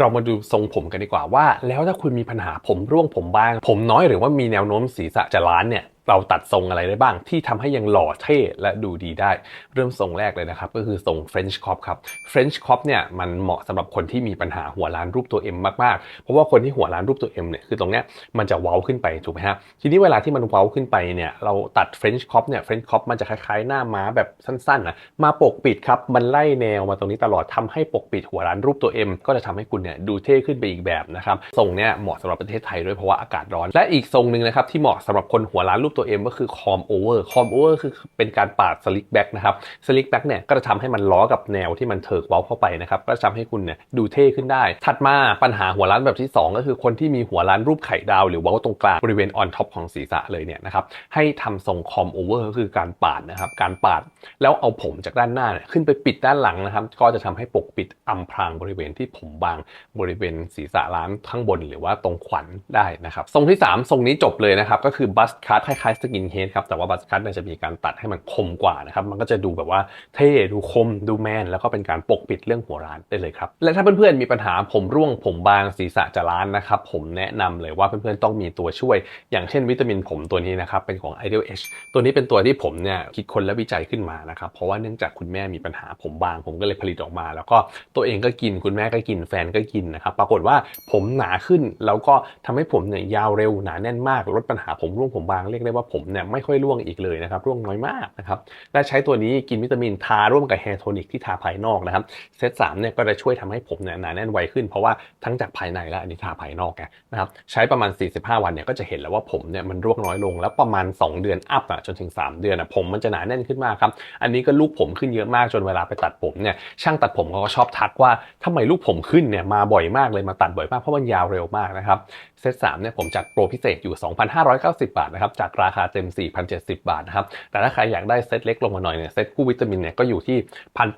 เรามาดูทรงผมกันดีกว่าว่า แล้วถ้าคุณมีปัญหาผมร่วงผมบาง ผมน้อยหรือว่ามีแนวโน้มศีรษะจะล้านเนี่ย เราตัดทรงอะไรได้บ้าง ที่ทำให้ยังหล่อเท่และดูดีได้ เริ่มทรงแรกเลยนะครับ ก็คือทรง French crop ครับ French crop เนี่ยมันเหมาะสำหรับคนที่มีปัญหาหัวล้านรูปตัว M มากๆ เพราะว่าคนที่หัวล้านรูปตัว M เนี่ยคือตรงเนี้ยมันจะเว้าขึ้นไปถูกไหมฮะทีนี้เวลาที่มันเว้าขึ้นไปเนี่ยเราตัด French crop เนี่ย French crop มันจะคล้ายๆ หน้าม้าแบบสั้นๆนะมาปกปิดครับมันไล่แนวมาตรงนี้ตลอดทำให้ปกปิดหัวล้านรูปตัว M ก็จะทำให้คุณเนี่ยดูเท่ขึ้นไปอีกแบบนะครับทรงเนี่ยเหมาะสำหรับประเทศไทยด้วยเพราะว่าอากาศร้อน และอีกทรงหนึ่งนะครับที่เหมาะสำหรับคนหัวล้านรูปตัว M ก็คือคอมโอเวอร์คอมโอเวอร์คือเป็นการปาดสลิกแบ็กนะครับสลิกแบ็กเนี่ยก็จะทำให้มันล้อกับแนวที่มันเถิกเว้าเข้าไปนะครับ ก็จะทำให้คุณเนี่ยดูเท่ขึ้นได้ ถัดมาปัญหาหัวล้านแบบที่ 2 ก็คือคนที่มีหัวล้านรูปไข่ดาว หรือเว้าตรงกลางบริเวณออนท็อปของศีรษะเลยเนี่ยนะครับให้ทำทรงคอมโอเวอร์ก็คือการปาดนะครับการปาดแล้วเอาผมจากด้านหน้าเนี่ยขึ้นไปปิดด้านหลังนะครับก็จะทำให้ปกปิดอำพรางบริเวณที่ผมบางบริเวณศีรษะล้านข้างบน หรือว่าตรงขวัญได้นะครับทรงที่ 3 ทรงนี้จบเลยนะครับก็คือบัสคัทคล้ล้ายๆสกินเฮดครับแต่ว่าบัสคัทเนี่ยจะมีการตัดให้มันคมกว่านะครับมันก็จะดูแบบว่าเท่ดูคมดูแมน แล้วก็เป็นการปกปิดเรื่องหัวร้านได้เลยครับและถ้าเพื่อนๆมีปัญหาผมร่วงผมบางศีรษะจะล้านนะครับผมแนะนำเลยว่าเพื่อนๆต้องมีตัวช่วย อย่างเช่นวิตามินผมตัวนี้นะครับเป็นของ Ideal H ตัวนี้เป็นตัวที่ผมเนี่ยคิดคนและวิจัยขึ้นมานะครับเพราะว่าเนื่องจากคุณแม่มีปัญหาผมบาง ผมก็เลยผลิตออกมา แล้วก็ตัวเองก็กินคุณแม่ก็กินแฟนก็กินนะครับปรากฏว่าผมหนาขึ้นแล้วก็ทำให้ผมเนี่ยยาวเร็วหนาแน่นมากลดปัญหาผมร่วงผมบางเรียกได้ว่าผมเนี่ยไม่ค่อยร่วงอีกเลยนะครับร่วงน้อยมากนะครับและใช้ตัวนี้กินวิตามินทาร่วมกับแฮร์โทนิกที่ทาภายนอกนะครับเซตสามเนี่ยก็จะช่วยทำให้ผมเนี่ยหนาแน่นไวขึ้นเพราะว่าทั้งจากภายในและอันนี้ทาภายนอกไงนะครับใช้ประมาณ 45 วันเนี่ยก็จะเห็นแล้วว่าผมเนี่ยมันร่วงน้อยลง แล้วประมาณ 2 เดือนอัพอะจนถึง 3 เดือนอะผมมันจะหนาแน่นขึ้นมากครับอันนี้ก็ลูกผมขึ้นเยอะมากจนเวลาไปตัดผมเนี่ยช่างตัดผมเขาก็ชอบทักว่าทำไมลูกผมขึ้นเนี่ยมาบ่อยมากเลยมาตัดบ่อยมากเพราะมันยาวเร็วมากนะครับเซตสามเนี่ยผมจัดโปรพิเศษอยู่ 2,590 บาทนะครับจากราคาเต็ม 4,070 บาทนะครับแต่ถ้าใครอยากได้เซตเล็กลงมาหน่อยเนี่ยเซตคู่วิตามินเนี่ยก็อยู่ที่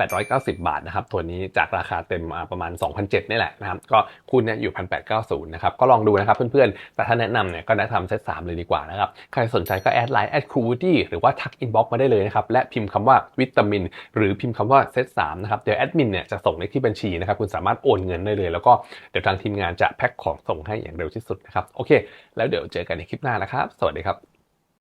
1,890 บาทนะครับตัวนี้จากราคาเต็มมาประมาณ2,007นี่แหละนะครับก็คูณเนี่ยอยู่ 1,890นะครับก็ลองดูนะครับเพื่อนๆแต่ถ้าแนะนำเนี่ยก็แนะนำเซตสามเลยดีกว่านะครับใครสนใจก็แอดไลน์แอดครูวูดี้หรือว่าทักอินบ็อกมาได้เลยนะครับและพิมพ์คำว่าวิตามิน หรือพิมพ์คำว่าเซตสามนะครับเดี๋ยวแอดมินเนี่ยจะส่งเลขที่บัญชีนะครับคุณสามารถโอนเงินได้เลย แล้วก็เดี๋ยวทางทีมงานจะแพ็คของส่งให้อย่างเร็วที่สุดนะครับโอเค แล้วเดี๋ยวเจอกันในคลิปหน้านะครับ สวัสดีครับ